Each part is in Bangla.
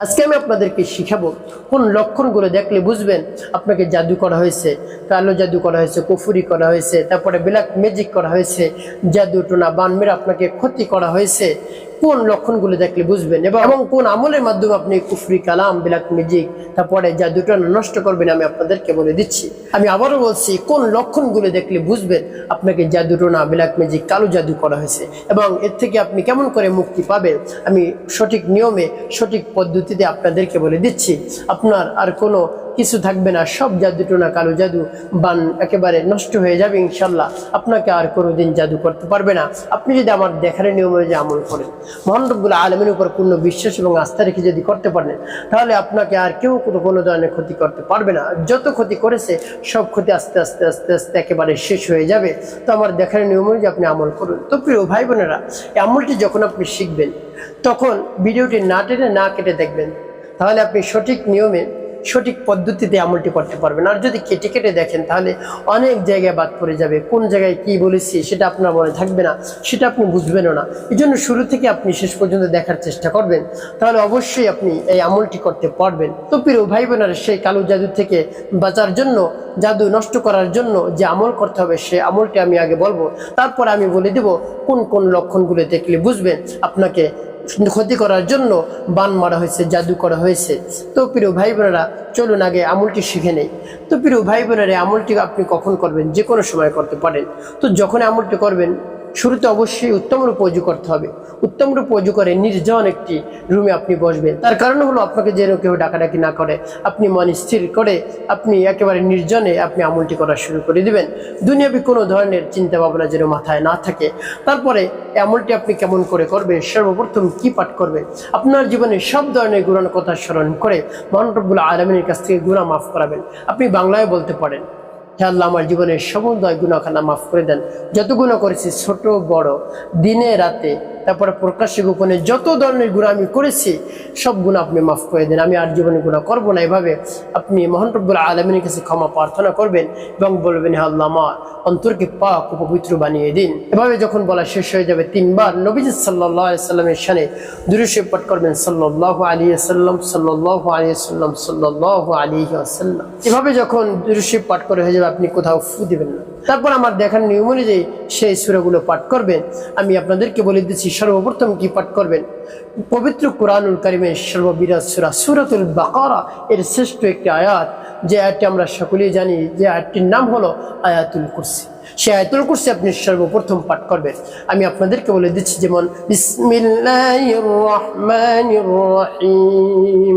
আজকে আমি আপনাদেরকে শিখাবো কোন লক্ষণগুলো দেখলে বুঝবেন আপনাকে জাদু করা হয়েছে, কালো জাদু করা হয়েছে, কুফুরি করা হয়েছে, তারপরে ব্ল্যাক ম্যাজিক করা হয়েছে, জাদু টোনা বান মেরে আপনাকে ক্ষতি করা হয়েছে। কোন লক্ষণগুলো দেখলে বুঝবেন? এবং এবং কোন আমলের মাধ্যমে আপনি কুফরি কালাম ব্ল্যাক ম্যাজিক তারপরে জাদুটা নষ্ট করবেন আমি আপনাদেরকে বলে দিচ্ছি। আমি আবারও বলছি কোন লক্ষণগুলো দেখলে বুঝবেন? আপনাকে জাদু না ব্ল্যাক ম্যাজিক কালো জাদু করা হয়েছে। এবং এর থেকে আপনি কেমন করে মুক্তি পাবেন? আমি সঠিক নিয়মে সঠিক পদ্ধতিতে আপনাদেরকে বলে দিচ্ছি। আপনার আর কোনো কিছু থাকবে না, সব জাদু টোনা কালো জাদু, বান একেবারে নষ্ট হয়ে যাবে ইনশাল্লাহ। আপনাকে আর কোনোদিন জাদু করতে পারবে না। আপনি যদি আমার দেখার নিয়ম অনুযায়ী আমল করেন মহানরবুল আলমের উপর পূর্ণ বিশ্বাস এবং আস্থা রেখে যদি করতে পারেন, তাহলে আপনাকে আর কেউ কোনো কোনো ধরনের ক্ষতি করতে পারবে না। যত ক্ষতি করেছে, সব ক্ষতি আস্তে আস্তে আস্তে আস্তে একেবারে শেষ হয়ে যাবে। তো আমার দেখার নিয়ম অনুযায়ী আপনি আমল করুন। তো প্রিয় ভাই বোনেরা, এই আমলটি যখন আপনি শিখবেন, তখন ভিডিওটি না টেনে না কেটে দেখবেন। তাহলে আপনি সঠিক নিয়মে সঠিক পদ্ধতিতে আমলটি করতে পারবেন। আর যদি কেটে কেটে দেখেন, তাহলে অনেক জায়গায় বাদ পড়ে যাবে। কোন জায়গায় কি বলেছি সেটা আপনার মনে থাকবে না, সেটা আপনি বুঝবেনও না। এই জন্য শুরু থেকে আপনি শেষ পর্যন্ত দেখার চেষ্টা করবেন। তাহলে অবশ্যই আপনি এই আমলটি করতে পারবেন। তো প্রিয় ভাই বোনের সেই কালো জাদু থেকে বাঁচার জন্য, জাদু নষ্ট করার জন্য যে আমল করতে হবে, সে আমলটি আমি আগে বলব। তারপর আমি বলে দেব কোন কোন লক্ষণগুলো দেখলে বুঝবেন। আপনাকে ক্ষতি করার জন্য বান মারা হয়েছে, জাদু করা হয়েছে। তো প্রিয় ভাই বোনেরা, চলুন আগে আমলটি শিখে নেই। তো প্রিয় ভাই বোনেরা আমলটি আপনি কখন করবেন? যে কোনো সময় করতে পারেন। তো যখন আমলটি করবেন শুরুতে অবশ্যই উত্তম রূপ অজু করতে হবে। উত্তম রূপ অজু করে নির্জন একটি রুমে আপনি বসবেন। তার কারণ হলো আপনাকে যেন কেউ ডাকাডাকি না করে, আপনি মন স্থির করে, আপনি একেবারে নির্জনে আপনি আমলটি করা শুরু করে দিবেন। দুনিয়াবি কোনো ধরনের চিন্তা ভাবনা যেন মাথায় না থাকে। তারপরে আমলটি আপনি কেমন করে করবেন, সর্বপ্রথম কি পাঠ করবেন? আপনার জীবনে সব ধরনের গুণার কথা স্মরণ করে মহানরবুল আলমিনের কাছ থেকে গুণা মাফ করাবেন। আপনি বাংলায় বলতে পারেন হে আল্লাহ, আমার জীবনের সমুদয় গুণাখানা মাফ করে দেন। যত গুণা করেছি, ছোট, বড়, দিনে, রাতে তারপরে প্রকাশ্যে গোপনে যত ধরনের গুণা আমি করেছি, সব গুণা আপনি মাফ করে দেন। আমি আর জীবনে গুণা করব না। এভাবে আপনি মহানরবুল আলমিনের কাছে ক্ষমা প্রার্থনা করবেন এবং বলবেন, হে আল্লাহ অন্তরকে পাক পবিত্র বানিয়ে দিন। এভাবে যখন বলা শেষ হয়ে যাবে তিনবার, নবীজ সাল্লাহ সাল্লামের সানে দূরশে পাঠ করবেন সাল্লাহ আলী সাল্লাম সাল্লাহ আলী সাল্লাম সাল্লাহ আলী আসাল্লাম এভাবে যখন দূরশে পাঠ করে হয়ে যাবে, আপনি কোথাও ফু দিবেন না। তারপর আমার দেখার নিয়ম অনুযায়ী সেই সুরাগুলো পাঠ করবেন আমি আপনাদেরকে বলে দিচ্ছি, সর্বপ্রথম কি পাঠ করবেন? পবিত্র কোরআনুল কারিমের সর্ববিরাজ সুরা, সুরাতুল বাকারা, এর শ্রেষ্ঠ একটি আয়াত। যে আয়াতটি আমরা সকলেই জানি, যে আয়াতটির নাম হলো আয়াতুল কুরসি। সে আয়াতুল কুরসি আপনি সর্বপ্রথম পাঠ করবেন। আমি আপনাদেরকে বলে দিচ্ছি যেমন বিসমিল্লাহির রহমানির রহিম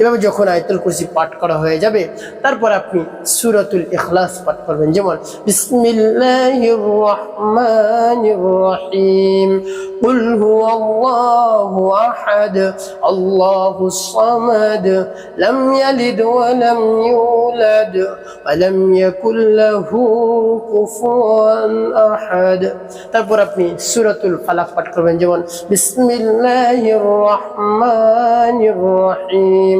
এভাবে যখন আয়তুল কুরসি পাঠ করা হয়ে যাবে তারপর আপনি সুরাতুল ইখলাস পাঠ করবেন যেমন বিসমিল্লাহির রহমানির রহিম قل هو الله أحد الله الصمد لم يلد ولم يولد ولم يكن له كفوا أحد তারপর আপনি সূরাতুল ফালাক পাঠ করবেন যেমন বিসমিল্লাহির রহমানির রহিম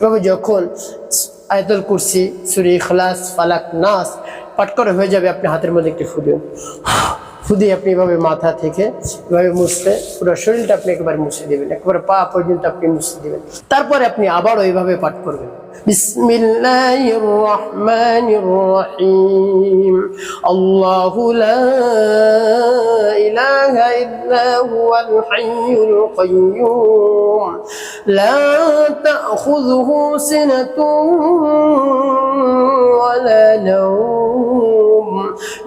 এভাবে যখন আয়তুল কুরসি, সুরি খলাস ফালাক, নাস পাঠ হয়ে যাবে, আপনি হাতের মধ্যে একটি ফুদিও ফুদি আপনি এভাবে মাথা থেকে এভাবে মুছলে পুরো শরীরটা আপনি একেবারে মুছে দেবেন একেবারে পা পর্যন্ত আপনি মুছে দেবেন তারপরে আপনি আবারও এইভাবে পাঠ করবেন بسم الله الرحمن الرحيم الله لا إله إلا هو الحي القيوم لا تأخذه سنة ولا نوم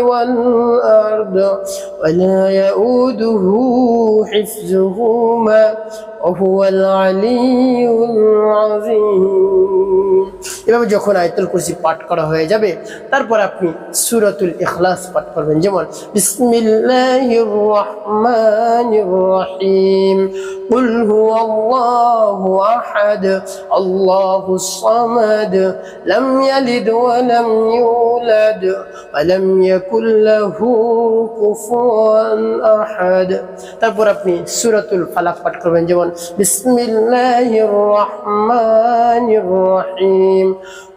والأرض ولا يؤوده حفظهما وهو العلي العظيم এভাবে যখন আয়তুল কুরসি পাঠ করা হয়ে যাবে তারপর আপনি সূরাতুল ইখলাস পাঠ করবেন যেমন বিসমিল্লাহির রহমানির রহিম قل هو الله أحد الله الصمد لم يلد ولم يولد ولم يكن له كفوا أحد তারপর আপনি সূরাতুল ফালাক পাঠ করবেন যেমন বিসমিল্লাহির রহমানির রহিম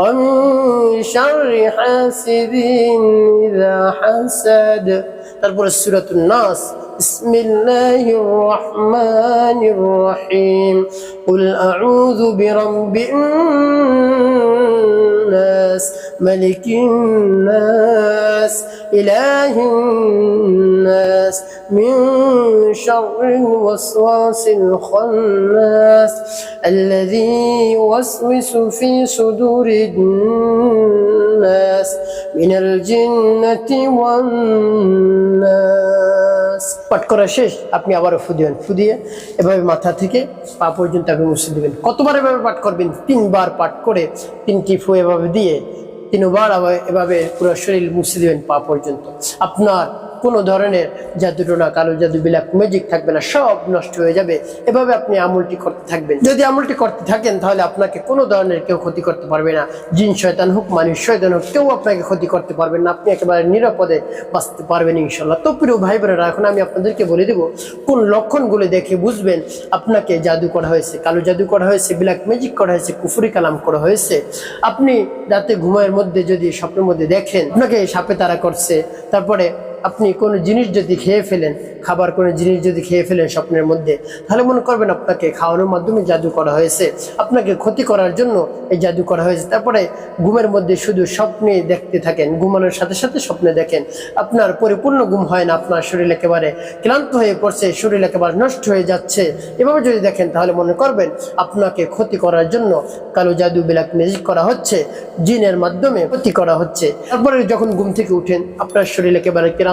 ومن شر حاسد إذا حسد. تربر سورة الناس بسم الله الرحمن الرحيم قل أعوذ برب الناس ملك الناس إله الناس من شر الوسواس الخناس الذي يوسوس في صدور الناس من الجنة والناس পাঠ করা শেষ আপনি আবারও ফুদিবেন ফুদিয়ে এভাবে মাথা থেকে পা পর্যন্ত আপনি মুছে দিবেন কতবার এভাবে পাঠ করবেন তিনবার পাঠ করে তিনটি ফু এভাবে দিয়ে তিনবার এভাবে পুরো শরীর মুছে দেবেন পা পর্যন্ত। আপনার কোনো ধরনের জাদু টোনা, কালো জাদু বিলাক ম্যাজিক থাকবে না, সব নষ্ট হয়ে যাবে। এভাবে আপনি আমলটি করতে থাকবেন। যদি আমলটি করতে থাকেন, তাহলে আপনাকে কোনো ধরনের কেউ ক্ষতি করতে পারবে না। জিন, শয়তান হোক, মানুষ, শয়তান হোক, কেউ আপনাকে ক্ষতি করতে পারবেন না। আপনি একেবারে নিরাপদে বাঁচতে পারবেন ইনশাল্লাহ। তো প্রিয় ভাই বোনেরা এখন আমি আপনাদেরকে বলে দিব, কোন লক্ষণগুলো দেখে বুঝবেন আপনাকে জাদু করা হয়েছে। কালো জাদু করা হয়েছে ব্ল্যাক ম্যাজিক করা হয়েছে, কুফুরি কালাম করা হয়েছে। আপনি রাতে ঘুমের মধ্যে যদি স্বপ্নের মধ্যে দেখেন, আপনাকে সাপে তারা করছে, তারপরে আপনি কোনো জিনিস যদি খেয়ে ফেলেন, খাবার কোনো জিনিস যদি খেয়ে ফেলেন স্বপ্নের মধ্যে, তাহলে মনে করবেন আপনাকে খাওয়ানোর মাধ্যমে জাদু করা হয়েছে। আপনাকে ক্ষতি করার জন্য এই জাদু করা হয়েছে। তারপরে ঘুমের মধ্যে শুধু স্বপ্নে দেখতে থাকেন, ঘুমানোর সাথে সাথে স্বপ্নে দেখেন। আপনার পরিপূর্ণ ঘুম হয় না, আপনার শরীর একেবারে ক্লান্ত হয়ে পড়ছে, শরীর একেবারে নষ্ট হয়ে যাচ্ছে। এভাবে যদি দেখেন, তাহলে মনে করবেন আপনাকে ক্ষতি করার জন্য কালো জাদু বিলাক ম্যাজিক করা হচ্ছে। জিনের মাধ্যমে ক্ষতি করা হচ্ছে। তারপরে যখন ঘুম থেকে উঠেন, আপনার শরীর একেবারে ক্লান্ত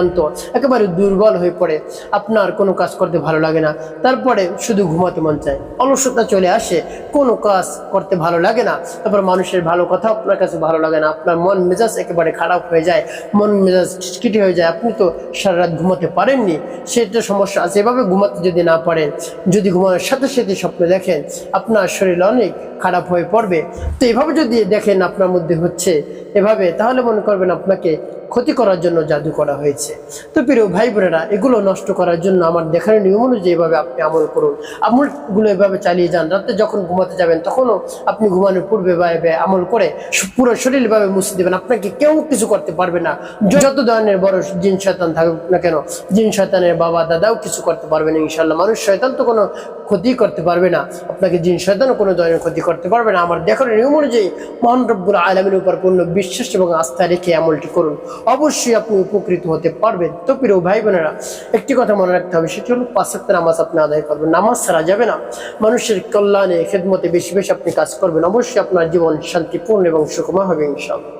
একেবারে দুর্বল হয়ে পড়ে। আপনার কোনো কাজ করতে ভালো লাগে না। তারপরে শুধু ঘুমাতে মন চায়। অলসতা চলে আসে, কোনো কাজ করতে ভালো লাগে না। তারপর মানুষের ভালো কথা আপনার কাছে ভালো লাগে না। আপনার মন মেজাজ একেবারে খারাপ হয়ে যায়। মন মেজাজ খিটখিটি হয়ে যায়। আপনি তো সারা রাত ঘুমাতে পারেননি। সেটা সমস্যা আছে। এভাবে ঘুমাতে যদি না পারেন, যদি ঘুমানোর সাথে সাথে স্বপ্ন দেখেন, আপনার শরীর অনেক খারাপ হয়ে পড়বে। তো এভাবে যদি দেখেন আপনার মধ্যে হচ্ছে, এভাবে, তাহলে মনে করবেন আপনাকে ক্ষতি করার জন্য জাদু করা হয়েছে। তো প্রিয় ভাই বোনেরা এগুলো নষ্ট করার জন্য আমার দেখার নিয়ম অনুযায়ী এভাবে আপনি আমল করুন। আমলগুলো এভাবে চালিয়ে যান। রাতে যখন ঘুমাতে যাবেন, তখনও আপনি ঘুমানোর পূর্বে বা আমল করে পুরো শরীরভাবে মুছে দেবেন। আপনাকে কেউ কিছু করতে পারবে না। যত ধরনের বড় জিন শয়তান থাকুক না কেন, জিন শয়তানের বাবা, দাদাও কিছু করতে পারবে না ইনশাল্লাহ মানুষ শয়তান তো কোনো ক্ষতি করতে পারবে না। আপনাকে জিন শয়তানও কোনো ধরনের ক্ষতি করতে পারবে না। আমার দেখার নিয়ম অনুযায়ী মহান রব্বুল আলমের উপর পূর্ণ বিশ্বাস এবং আস্থা রেখে আমলটি করুন। অবশ্যই আপনি উপকৃত হতে পারবেন। তো প্রিয় ভাই বোনেরা একটি কথা মনে রাখতে হবে, সেটি হলো পাঁচাত্তর নামাজ আপনি আদায় করবেন। নামাজ ছাড়া যাবে না। মানুষের কল্যাণে, খেদমতে বেশি বেশি আপনি কাজ করবেন। অবশ্যই আপনার জীবন শান্তিপূর্ণ এবং সুখময় হবে ইনশাল্লাহ